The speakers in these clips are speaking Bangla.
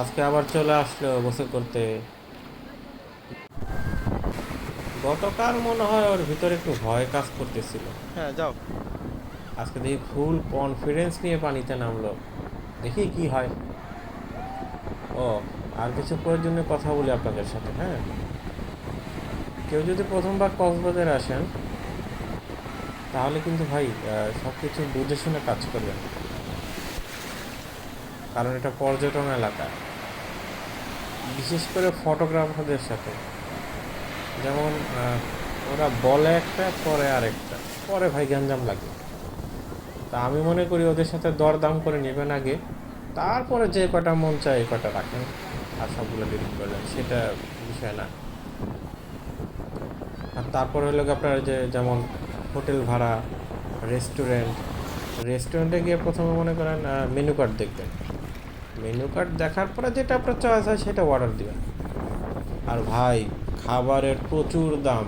আজকে আবার চলে আসলো গোসল করতে। গতকাল মনে হয় ওর ভিতরে একটু ভয় কাজ করতেছিল। হ্যাঁ যাও। আজকে দেখি ফুল কনফিডেন্স নিয়ে পানিতে নামলো। দেখি কি হয়। ও আর কিছু প্রয়োজনীয় কথা বলি আপনাদের সাথে হ্যাঁ? কেউ যদি প্রথমবার কক্সবাজারে আসেন তাহলে কিন্তু ভাই সব কিছু বুঝে শুনে কাজ করবেন। কারণ এটা পর্যটন এলাকা। বিশেষ করে ফটোগ্রাফারদের সাথে। যেমন ওরা বলে একটা, পরে আরেকটা। পরে ভাই গ্যাঞ্জাম লাগে। তা আমি মনে করি ওদের সাথে দরদাম করে নেবেন আগে। তারপরে যে কটা মন চায় এই কটা রাখেন। আর সবগুলো ডিলিট করলেন সেটা বিষয় না। আর তারপর হলো আপনার যে, যেমন হোটেল ভাড়া রেস্টুরেন্ট রেস্টুরেন্টে গিয়ে প্রথমে মনে করেন মেনু কার্ড দেখবেন। মেনু কার্ড দেখার পরে যেটা আপনার চয়েস হয় সেটা অর্ডার দিবেন। আর ভাই খাবারের প্রচুর দাম।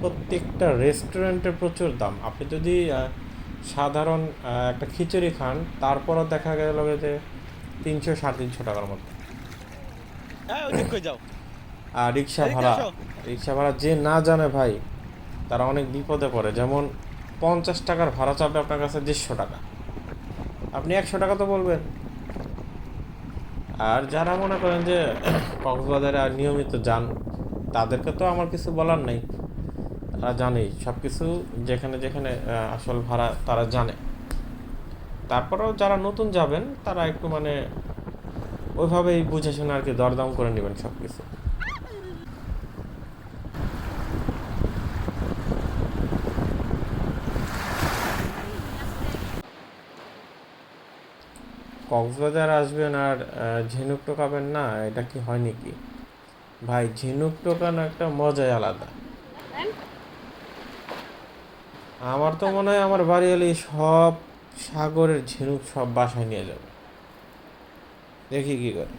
প্রত্যেকটা রেস্টুরেন্টের প্রচুর দাম। আপনি যদি সাধারণ একটা খিচুড়ি খান তারপরও দেখা গেল যে তিনশো সাড়ে তিনশো টাকার মতো হ্যাঁ আর রিক্সা ভাড়া। রিক্সা ভাড়া যে না জানে ভাই তারা অনেক বিপদে পড়ে। যেমন পঞ্চাশ টাকার ভাড়া চাপে আপনার কাছে দেড়শো টাকা। আপনি একশো টাকা তো বলবেন। আর যারা মনে করেন যে কক্সবাজারে আর নিয়মিত যান, তাদেরকে তো আমার কিছু বলার নেই। তারা জানেই সব কিছু যেখানে যেখানে আসল ভাড়া তারা জানে। তারপরেও যারা নতুন যাবেন, তারা একটু মানে ওইভাবেই বুঝে শুনে আর কি দরদাম করে নেবেন সব কিছু কক্সবাজার আসবেন আর ঝিনুক টোকাবেন? না এটা কি হয় নাকি? ভাই ঝিনুক টোকানো একটা মজাই আলাদা। আমার তো মনে হয় আমার বাড়ি এলে সব সাগরের ঝিনুক সব বাসায় নিয়ে যাবে। দেখি কি করে।